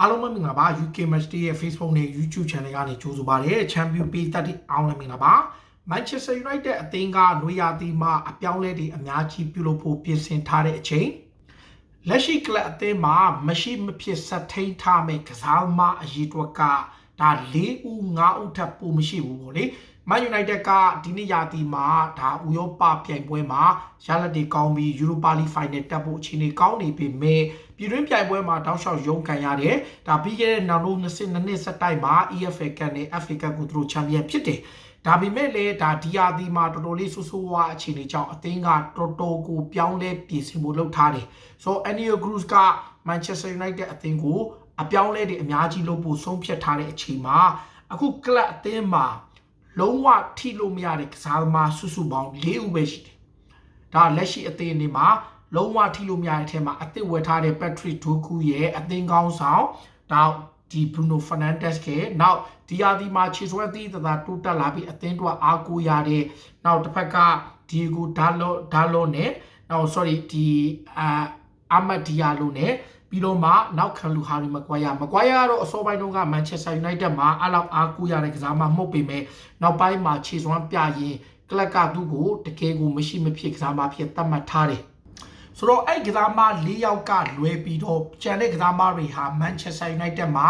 အားလုံးပဲမင်္ဂလာပါ UK Match Day ရဲ့ Facebook နဲ့ YouTube Channel ကနေကြိုဆိုပါရစေ။ Champion Page တက်တဲ့အောင်လည်းမင်္ဂလာပါ။ Manchester United အသင်းကနွေရာသီမှာအပြောင်းလဲတွေအများကြီးပြုလုပ်ဖို့ပြင်ဆင်ထားတဲ့အချိန်လက်ရှိကလပ်အသင်းမှာမရှိမဖြစ်ဆက်ထိန်ထားမဲ့ကစားသမားအရေးတွက်ကဒါ၄ဦး၅ဦးထပ်ပိုမရှိဘူးပေါ့လေ။ Man United ကဒီနေ့ရာသီမှာဒါဥရောပပြိုင်ပွဲမှာရလဒ်တွေကောင်းပြီး Europa League Final တက်ဖို့အခြေအနေကောင်းနေပေမဲ့ပြည်တွင်းပြိုင်ပွဲမှာတောက်လျှောက်ရုန်းကန်ရတယ်။ဒါပြီးခဲ့တဲ့နောက်လို့22နှစ်ဆက်တိုက်မှာ EFL Cup နဲ့ FA Cup ကိုသူတို့ချန်ပီယံဖြစ်တယ်။ဒါပေမဲ့လည်းဒါဒီယာဒီမှာတော်တော်လေးဆူဆူဝါအခြေအနေကြောင့်အသင်းကတော်တော်ကိုပြောင်းလဲပြင်ဆင်ဖို့လုပ်ထားတယ်။ဆိုတော့ Antonio Cruz က Manchester United အသင်းကိုအပြောင်းလဲတွေအများကြီးလုပ်ဖို့ဆုံးဖြတ်ထားတဲ့အချိန်မှာအခုကလပ်အသင်းမှာ လုံးဝထိလို့မရတဲ့ကစားသမားစုစုပေါင်း၄ဦးပဲရှိတယ်။ဒါလက်ရှိအသင်းတွေမှာလုံးဝထိလို့မရတဲ့အထက်မှာအသစ်ဝယ်ထားတဲ့ Patrick Doku ရဲ့အသင်းကောင်းဆောင်ဒါဒီ Bruno Fernandes ကနောက်ဒီယာဒီမှာခြေစွဲသီးတသာတိုးတက်လာပြီးအသင်းတော့အားကိုးရတဲ့နောက်တစ်ဖက်က Diego Dalot Dalot နဲ့နောက် sorry ဒီအာအမတ်ဒီယာလိုနဲ့ ပြီးတော့မှနောက်ခံလူဟာရီမကွာယာမကွာယာကတော့အစောပိုင်းတုန်းကမန်ချက်စတာယူနိုက်တက်မှာအလောက်အားကိုးရတဲ့ကစားမမှုတ်ပေမဲ့နောက်ပိုင်းမှာခြေစွမ်းပြရင်ကလပ်ကသူ့ကိုတကယ်ကိုမရှိမဖြစ်ကစားမဖြစ်သတ်မှတ်ထားတယ်ဆိုတော့အဲ့ကစားမ၄ယောက်ကလွဲပြီးတော့ကျန်တဲ့ကစားမတွေဟာမန်ချက်စတာယူနိုက်တက်မှာ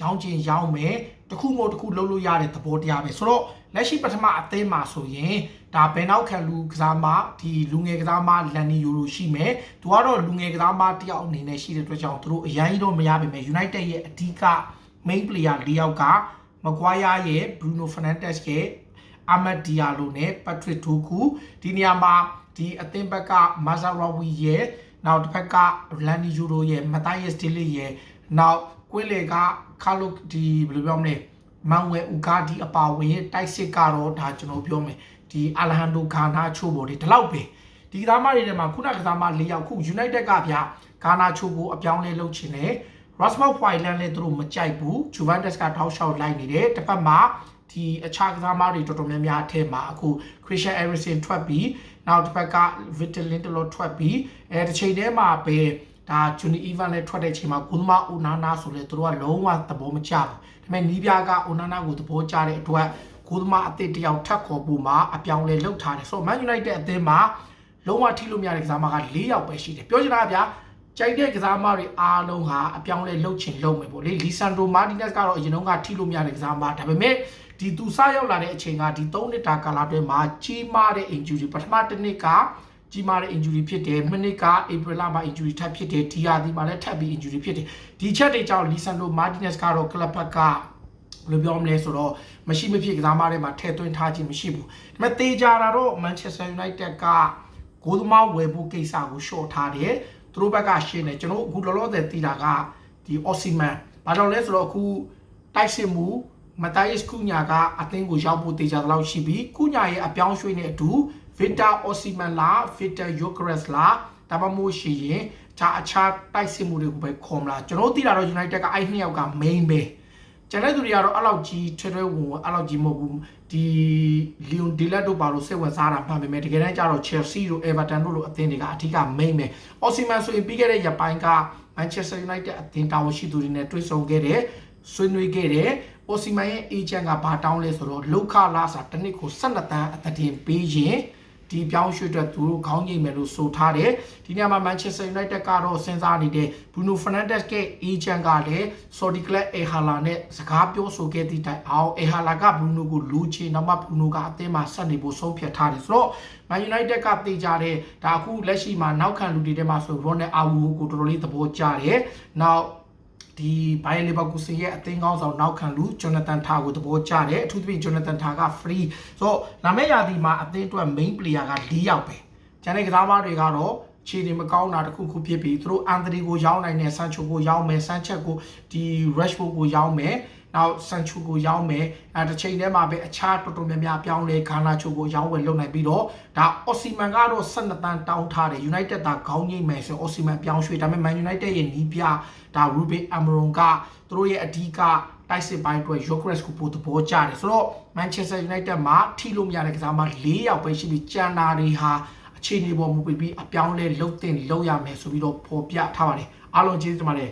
ရောင်းချင်ရောင်းမယ်တခုမို့တခုလုံးလို့ရတဲ့သဘောတရားပဲဆိုတော့လက်ရှိပထမအသင်းမှာဆိုရင် ဒါဘယ်နောက်ခံလူကစားမဒီလူငယ်ကစားမလန်နီယိုလိုရှိမယ်သူကတော့လူငယ်ကစားမတယောက်အနေနဲ့ရှိတဲ့အတွက်ကြောင့်သူတို့အရင်တော့မရပါမယ် United ရဲ့အဓိက main player ၄ယောက်ကမကွာယာရဲ့ Bruno Fernandes ရဲ့အာမတ်ဒီယာလိုနဲ့ Patrick Doku ဒီနေရာမှာဒီအသင်းဘက်က Mazarawi ရဲ့နောက်တစ်ဖက်က Lani Euro ရဲ့ Matthias De Ligt ရဲ့နောက်ကွင်းလေကခါလုဒီဘယ်လိုပြောမလဲမန်ဝဲဥကာဒီအပါဝင်တိုက်စစ်ကတော့ဒါကျွန်တော်ပြောမယ် ဒီအာလဟန်ဒိုခါနာချိုးပေါ်ဒီဒီလောက်ပဲဒီကစားမတွေထဲမှာခုနကစားမ၄ယောက်ခု United ကဗျာဂါနာချိုးကိုအပြောင်းလဲလုပ်ချင်တယ် Rasmus Hojlund လည်းသူတို့မကြိုက်ဘူး Juventus ကထောက်လျှောက်လိုက်နေတယ်တစ်ဖက်မှာဒီအခြားကစားမတွေတော်တော်များများအထက်မှာအခု Christian Eriksen ထွက်ပြီးနောက်တစ်ဖက်က Victor Lindelof ထွက်ပြီးအဲတစ်ချိန်တည်းမှာပဲဒါဂျူနီအီဗန်လည်းထွက်တဲ့အချိန်မှာဂုသမာအိုနာနာဆိုလဲသူတို့ကလုံးဝသဘောမကျဘူးဒါပေမဲ့နီးပြားကအိုနာနာကိုသဘောကျတဲ့အတွက် ဂုသမာအသစ်တယောက်ထပ်ခေါ်ဖို့မှာအပြောင်းလဲလုပ်ထားတယ်ဆိုတော့ Man United အသင်းမှာလုံးဝထိလို့မရတဲ့ကစားမက၄ယောက်ပဲရှိတယ်ပြောချင်တာကဗျာကြိုက်တဲ့ကစားမတွေအားလုံးဟာအပြောင်းလဲလုပ်ချင်လုပ်မယ်ပေါ့လေလီဆန်ဒရိုမာတီနက်စ်ကတော့အရင်ကထိလို့မရတဲ့ကစားမဒါပေမဲ့ဒီသူစရောက်လာတဲ့အချိန်ကဒီ3နှစ်တာကာလအတွင်းမှာကြီးမားတဲ့ injury ပထမတစ်နှစ်ကကြီးမားတဲ့ injury ဖြစ်တယ်မိနစ်က April လမှာ injury ထပ်ဖြစ်တယ်ဒီဟာဒီမှာလည်းထပ်ပြီး injury ဖြစ်တယ်ဒီချက်တွေကြောင့် Lisandro Martinez ကတော့ကလပ်ဘက်က ဘယ်လိုပြောမလဲဆိုတော့မရှိမဖြစ်ကစားမတွေမှာထည့်သွင်းထားခြင်းမရှိဘူးဒါပေမဲ့တေးကြတာတော့ Manchester United ကဂိုးသမားဝယ်ဖို့ကိစ္စကို short ထားတယ်သူတို့ဘက်ကရှင်းတယ်ကျွန်တော်အခုလောလောဆယ်သိတာကဒီ Osimhen ဘာလို့လဲဆိုတော့အခုတိုက်စစ်မှုမတိုင်စ်ကူညာကအသင်းကိုရောက်ဖို့တေချာတလောက်ရှိပြီးကူညာရဲ့အပြောင်းရွှေ့နဲ့အတူဗစ်တာအော်စီမန်လာဗစ်တာယိုကရက်စ်လာဒါမှမဟုတ်ရှိရင်ခြားအခြားတိုက်စစ်မှုတွေကိုပဲခေါ်မလားကျွန်တော်သိတာတော့ United ကအဲ့နှစ်ယောက်က main ပဲ ကျန်တဲ့သူတွေကတော့အဲ့လောက်ကြီးထွဲထွဲဝင်ဝင်အဲ့လောက်ကြီးမဟုတ်ဘူးဒီလီယွန်ဒီလက်တို့ပါလို့စိတ်ဝင်စားတာမှန်ပေမဲ့တကယ်တမ်းကျတော့ Chelsea တို့ Everton တို့လိုအသင်းတွေကအဓိက main ပဲအော်စီမန်ဆိုရင်ပြီးခဲ့တဲ့ရက်ပိုင်းက Manchester United အသင်းတာဝန်ရှိသူတွေနဲ့တွေ့ဆုံခဲ့တယ်ဆွေးနွေးခဲ့တယ်။အိုစီမန်ရဲ့ agent ကဘာတောင်းလဲဆိုတော့လောက်ခလာစာတစ်နှစ်ကို12တန်းအသတင်ပေးရင် ဒီပြောင်းရွှေ့အတွက်သူတို့ခေါင်းငိမ့်မယ်လို့ဆိုထားတယ်ဒီညမှာ Manchester United ကတော့စဉ်းစားနေတဲ့ Bruno Fernandes ရဲ့ agent ကလည်း Saudi Club Ehala နဲ့စကားပြောဆိုခဲ့သည့်တိုင်အောင် Ehala က Bruno ကိုလူချေနောက်မှ Bruno ကအသင်းမှာဆက်နေဖို့ဆုံးဖြတ်ထားတယ်ဆိုတော့ Man United ကတေချတဲ့ဒါအခုလက်ရှိမှာနောက်ခံလူတွေထဲမှာဆို Ronald Awu ကိုတော်တော်လေးသဘောကျတယ်နောက် ဒီဘိုင်လီဗာကူဆင်ရဲ့အသင်းကောင်းဆောင်နောက်ခံလူဂျွန်နသန်ထာကိုသဘောကျတယ်အထူးသဖြင့်ဂျွန်နသန်ထာက free ဆိုတော့လာမယ့်ရာသီမှာအသင်းအတွက် main player က၄ယောက်ပဲကျန်တဲ့ကစားသမားတွေကတော့ ခြေတွေမကောင်းတာတခုခုဖြစ်ပြီးသူတို့အန်သရီကိုရောင်းနိုင်တယ်ဆန်ချိုကိုရောင်းမယ်ဆန်ချက်ကိုဒီ Rashford ကိုရောင်းမယ်နောက်ဆန်ချူကိုရောင်းမယ်အဲတစ်ချိန်တည်းမှာပဲအခြားတော်တော်များများပြောင်းလဲခါနာချိုကိုရောင်းဝယ်လုပ်နိုင်ပြီးတော့ဒါအော်စီမန်ကတော့12တန်းတောင်းထားတယ် United ဒါခေါင်းငိမ့်မယ်ဆိုအော်စီမန်ပြောင်းရွှေ့ဒါပေမဲ့ Man United ရဲ့နီးပြဒါ Ruben Amorim ကသူတို့ရဲ့အဓိကတိုက်စစ်ပိုင်းအတွက် Yokres ကိုပို့သဘောကျတယ်ဆိုတော့ Manchester United မှာထိလို့မရတဲ့ကစားမ၄ယောက်ပဲရှိပြီးကျန်တာတွေဟာအ ခြေအနေပေါ်မူပြီးအပြောင်းလဲလုပ်တင်လုပ်ရမယ်ဆိုပြီးတော့ပေါ်ပြထားပါတယ်အားလုံးကျေးဇူးတင်ပါတယ်